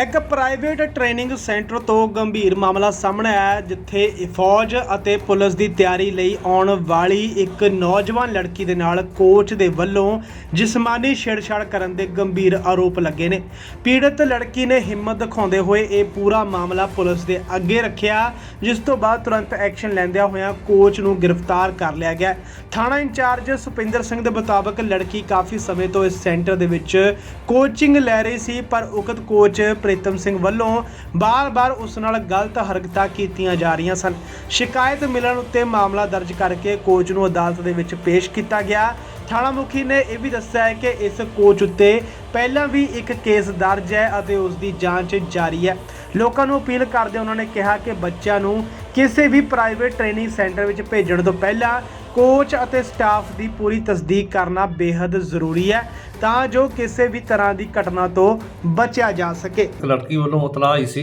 ਇੱਕ private training centre ਤੋਂ ਗੰਭੀਰ ਮਾਮਲਾ ਸਾਹਮਣੇ ਆਇਆ ਜਿੱਥੇ ਫੌਜ ਅਤੇ ਪੁਲਿਸ ਦੀ ਤਿਆਰੀ ਲਈ ਆਉਣ ਵਾਲੀ ਇੱਕ ਨੌਜਵਾਨ ਲੜਕੀ ਦੇ ਨਾਲ ਕੋਚ ਦੇ ਵੱਲੋਂ ਜਿਸਮਾਨੀ ਛੇੜਛਾੜ ਕਰਨ ਦੇ ਗੰਭੀਰ ਆਰੋਪ ਲੱਗੇ ਨੇ। ਪੀੜਤ ਲੜਕੀ ਨੇ ਹਿੰਮਤ ਦਿਖਾਉਂਦੇ ਹੋਏ ਇਹ ਪੂਰਾ ਮਾਮਲਾ ਪੁਲਿਸ ਦੇ ਅੱਗੇ ਰੱਖਿਆ, ਜਿਸ ਤੋਂ ਬਾਅਦ ਤੁਰੰਤ ਐਕਸ਼ਨ ਲੈਂਦਿਆਂ ਹੋਇਆਂ ਕੋਚ ਨੂੰ ਗ੍ਰਿਫਤਾਰ ਕਰ ਲਿਆ ਗਿਆ ਥਾਣਾ ਇੰਚਾਰਜ ਸੁਪਿੰਦਰ ਸਿੰਘ ਦੇ ਮੁਤਾਬਕ ਲੜਕੀ ਕਾਫੀ ਸਮੇਂ ਤੋਂ ਇਸ ਸੈਂਟਰ ਦੇ ਵਿੱਚ ਕੋਚਿੰਗ ਲੈ ਰਹੀ ਸੀ, ਪਰ ਉਕਤ ਕੋਚ ਪ੍ਰੀਤਮ ਸਿੰਘ ਵੱਲੋਂ ਬਾਰ-ਬਾਰ ਉਸ ਨਾਲ ਗਲਤ ਹਰਕਤਾਂ ਕੀਤੀਆਂ ਜਾ ਰਹੀਆਂ ਸਨ। ਸ਼ਿਕਾਇਤ ਮਿਲਣ ਉੱਤੇ ਮਾਮਲਾ ਦਰਜ ਕਰਕੇ ਕੋਚ ਨੂੰ ਅਦਾਲਤ ਦੇ ਵਿੱਚ ਪੇਸ਼ ਕੀਤਾ ਗਿਆ। ਥਾਣਾ ਮੁਖੀ ਨੇ ਇਹ ਵੀ ਦੱਸਿਆ ਹੈ ਕਿ ਇਸ ਕੋਚ ਉੱਤੇ ਪਹਿਲਾਂ ਵੀ ਇੱਕ ਕੇਸ ਦਰਜ ਹੈ ਅਤੇ ਉਸ ਦੀ ਜਾਂਚ ਜਾਰੀ ਹੈ। ਲੋਕਾਂ ਨੂੰ ਅਪੀਲ ਕਰਦੇ ਉਹਨਾਂ ਨੇ ਕਿਹਾ ਕਿ ਬੱਚਿਆਂ ਨੂੰ ਕਿਸੇ ਵੀ ਪ੍ਰਾਈਵੇਟ ਟ੍ਰੇਨਿੰਗ ਸੈਂਟਰ ਵਿੱਚ ਭੇਜਣ ਤੋਂ ਪਹਿਲਾਂ ਕੋਚ ਅਤੇ ਸਟਾਫ ਦੀ ਪੂਰੀ ਤਸਦੀਕ ਕਰਨਾ ਬੇहद ਜ਼ਰੂਰੀ ਹੈ। ਤਾਂ ਜੋ ਕਿਸੇ ਵੀ ਤਰ੍ਹਾਂ ਦੀ ਘਟਨਾ ਤੋਂ ਬਚਿਆ ਜਾ ਸਕੇ। ਇੱਕ ਲੜਕੀ ਵੱਲੋਂ ਇਤਲਾਹ ਆਈ ਸੀ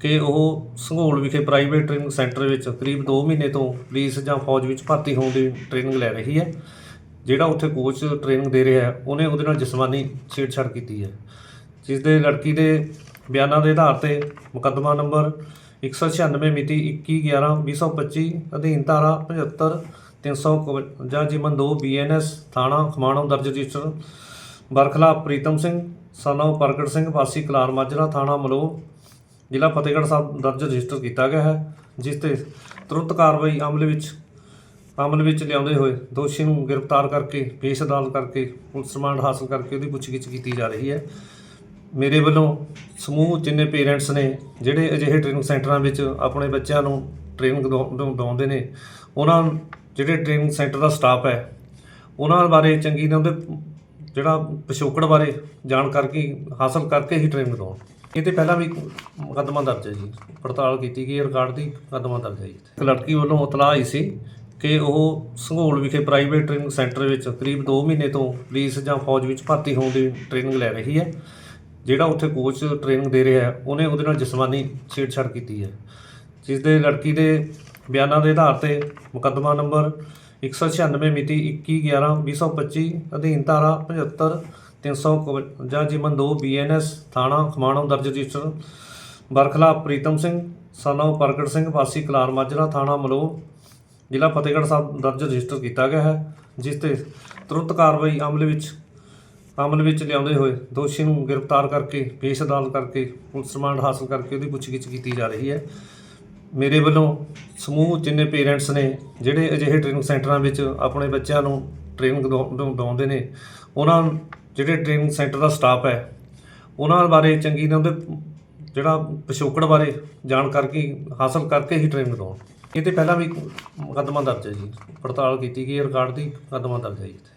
ਕਿ ਉਹ ਸੰਘੋਲ ਵਿਖੇ ਪ੍ਰਾਈਵੇਟ ਟ੍ਰੇਨਿੰਗ ਸੈਂਟਰ ਵਿੱਚ ਕਰੀਬ 2 ਮਹੀਨੇ ਤੋਂ ਪੁਲਿਸ ਜਾਂ ਫੌਜ ਵਿੱਚ ਭਰਤੀ ਹੋਣ ਦੀ ਟ੍ਰੇਨਿੰਗ ਲੈ ਰਹੀ ਹੈ। ਜਿਹੜਾ ਉੱਥੇ ਕੋਚ ਟ੍ਰੇਨਿੰਗ ਦੇ ਰਿਹਾ ਹੈ, ਉਹਨੇ ਉਹਦੇ ਨਾਲ ਜਿਸਮਾਨੀ ਛੇੜਛਾੜ ਕੀਤੀ ਹੈ। ਜਿਸ ਦੇ ਲੜਕੀ ਦੇ ਬਿਆਨਾਂ ਦੇ ਆਧਾਰ ਤੇ ਮੁਕੱਦਮਾ ਨੰਬਰ 196 ਮਿਤੀ 21/11/2025 ਅਧੀਨ ਧਾਰਾ 75 351 ਜਿਮਨ 2 ਬੀਐਨਐਸ ਥਾਣਾ ਖਮਾਣੋ ਦਰਜ ਰਜਿਸਟਰ ਬਰਖਲਾ ਪ੍ਰੀਤਮ ਸਿੰਘ, ਸਨੋ ਪ੍ਰਗਟ ਸਿੰਘ, ਵਾਸੀ ਕਲਾਰ ਮਾਜਰਾ ਥਾਣਾ ਮਲੋ ਜ਼ਿਲ੍ਹਾ ਫਤਿਹਗੜ੍ਹ ਸਾਹਿਬ ਦਰਜ ਰਜਿਸਟਰ ਕੀਤਾ ਗਿਆ ਹੈ, ਜਿਸ ਤੇ ਤੁਰੰਤ ਕਾਰਵਾਈ ਅਮਲ ਵਿੱਚ ਅਮਲ ਵਿੱਚ ਲਿਆਉਂਦੇ ਹੋਏ ਦੋਸ਼ੀ ਨੂੰ ਗ੍ਰਿਫਤਾਰ ਕਰਕੇ, ਪੇਸ਼ ਅਦਾਲਤ ਕਰਕੇ, ਪੁਲਿਸ ਰਿਮਾਂਡ ਹਾਸਲ ਕਰਕੇ ਉਹਦੀ ਪੁੱਛਗਿੱਛ ਕੀਤੀ ਜਾ ਰਹੀ ਹੈ। ਮੇਰੇ ਵੱਲੋਂ ਸਮੂਹ ਜਿੰਨੇ ਪੇਰੈਂਟਸ ਨੇ, ਜਿਹੜੇ ਅਜਿਹੇ ਟ੍ਰੇਨਿੰਗ ਸੈਂਟਰਾਂ ਵਿੱਚ ਆਪਣੇ ਬੱਚਿਆਂ ਨੂੰ ਟ੍ਰੇਨਿੰਗ ਦਵਾਉਂਦੇ ਨੇ, ਉਹਨਾਂ, ਜਿਹੜੇ ਟ੍ਰੇਨਿੰਗ ਸੈਂਟਰ ਦਾ ਸਟਾਫ ਹੈ, ਉਹਨਾਂ ਬਾਰੇ ਚੰਗੀ ਤਰ੍ਹਾਂ ਉਹਦੇ ਜਿਹੜਾ ਪਿਛੋਕੜ ਬਾਰੇ ਜਾਣਕਾਰੀ ਹਾਸਲ ਕਰਕੇ ਹੀ ਟ੍ਰੇਨਿੰਗ ਦਿਵਾਉਣ ਇਹ ਤੇ ਪਹਿਲਾਂ ਵੀ ਮੁਕੱਦਮਾ ਦਰਜ ਹੈ ਜੀ। ਪੜਤਾਲ ਕੀਤੀ ਗਈ ਰਿਕਾਰਡ ਦੀ ਮੁਕੱਦਮਾ ਦਰਜ ਹੈ ਜੀ। ਇੱਕ ਲੜਕੀ ਵੱਲੋਂ ਉਤਲਾਹ ਆਈ ਸੀ ਕਿ ਉਹ ਸੰਘੋਲ ਵਿਖੇ ਪ੍ਰਾਈਵੇਟ ਟ੍ਰੇਨਿੰਗ ਸੈਂਟਰ ਵਿੱਚ ਕਰੀਬ 2 ਮਹੀਨੇ ਤੋਂ ਪੁਲਿਸ ਜਾਂ ਫੌਜ ਵਿੱਚ ਭਰਤੀ ਹੋਣ ਦੀ ਟ੍ਰੇਨਿੰਗ ਲੈ ਰਹੀ ਹੈ। ਜਿਹੜਾ ਉੱਥੇ ਕੋਚ ਟ੍ਰੇਨਿੰਗ ਦੇ ਰਿਹਾ ਹੈ, ਉਹਨੇ ਉਹਦੇ ਨਾਲ ਜਿਸਮਾਨੀ ਛੇੜਛਾੜ ਕੀਤੀ ਹੈ। ਜਿਸ ਦੇ ਲੜਕੀ ਦੇ ਬਿਆਨਾਂ ਦੇ ਆਧਾਰ ਤੇ ਮੁਕੱਦਮਾ ਨੰਬਰ 196 ਮਿਤੀ 21/11/2025 ਅਧੀਨ ਧਾਰਾ 75 351 ਜਿਮਨ 2 ਬੀਐਨਐਸ ਥਾਣਾ ਖਮਾਣੋ ਦਰਜ ਰਜਿਸਟਰ ਬਰਖਲਾ, ਪ੍ਰੀਤਮ ਸਿੰਘ, ਸਨੋ, ਪ੍ਰਗਟ ਸਿੰਘ, ਵਾਸੀ ਕਲਾਰ ਮਾਜਰਾ, ਥਾਣਾ ਮਲੋ ਜ਼ਿਲ੍ਹਾ ਫਤਿਹਗੜ੍ਹ ਸਾਹਿਬ ਦਰਜ ਰਜਿਸਟਰ ਕੀਤਾ ਗਿਆ ਹੈ, ਜਿਸ ਤੇ ਤੁਰੰਤ ਕਾਰਵਾਈ ਅਮਲ ਵਿੱਚ ਅਮਲ ਵਿੱਚ ਲਿਆਉਂਦੇ ਹੋਏ ਦੋਸ਼ੀ ਨੂੰ ਗ੍ਰਿਫਤਾਰ ਕਰਕੇ, ਪੇਸ਼ ਅਦਾਲਤ ਕਰਕੇ ਪੁਲਿਸ ਰਿਮਾਂਡ ਹਾਸਲ ਕਰਕੇ ਉਹਦੀ ਪੁੱਛਗਿੱਛ ਕੀਤੀ ਜਾ ਰਹੀ ਹੈ। ਮੇਰੇ ਵੱਲੋਂ ਸਮੂਹ ਜਿੰਨੇ ਪੇਰੈਂਟਸ ਨੇ, ਜਿਹੜੇ ਅਜਿਹੇ ਟ੍ਰੇਨਿੰਗ ਸੈਂਟਰਾਂ ਵਿੱਚ ਆਪਣੇ ਬੱਚਿਆਂ ਨੂੰ ਟ੍ਰੇਨਿੰਗ ਦਿਵਾਉਂਦੇ ਨੇ, ਉਹਨਾਂ ਜਿਹੜੇ ਟ੍ਰੇਨਿੰਗ ਸੈਂਟਰ ਦਾ ਸਟਾਫ ਹੈ, ਉਹਨਾਂ ਬਾਰੇ ਚੰਗੀ ਤਰ੍ਹਾਂ ਉਹਦੇ ਜਿਹੜਾ ਪਿਛੋਕੜ ਬਾਰੇ ਜਾਣਕਾਰੀ ਹਾਸਲ ਕਰਕੇ ਹੀ ਟ੍ਰੇਨਿੰਗ ਦਿਵਾਉਣ ਇਹ ਤੇ ਪਹਿਲਾਂ ਵੀ ਮੁਕੱਦਮਾ ਦਰਜ ਹੈ ਜੀ, ਪੜਤਾਲ ਕੀਤੀ ਗਈ ਹੈ, ਰਿਕਾਰਡ ਦੀ ਮੁਕੱਦਮਾ ਦਰਜ ਹੈ ਜੀ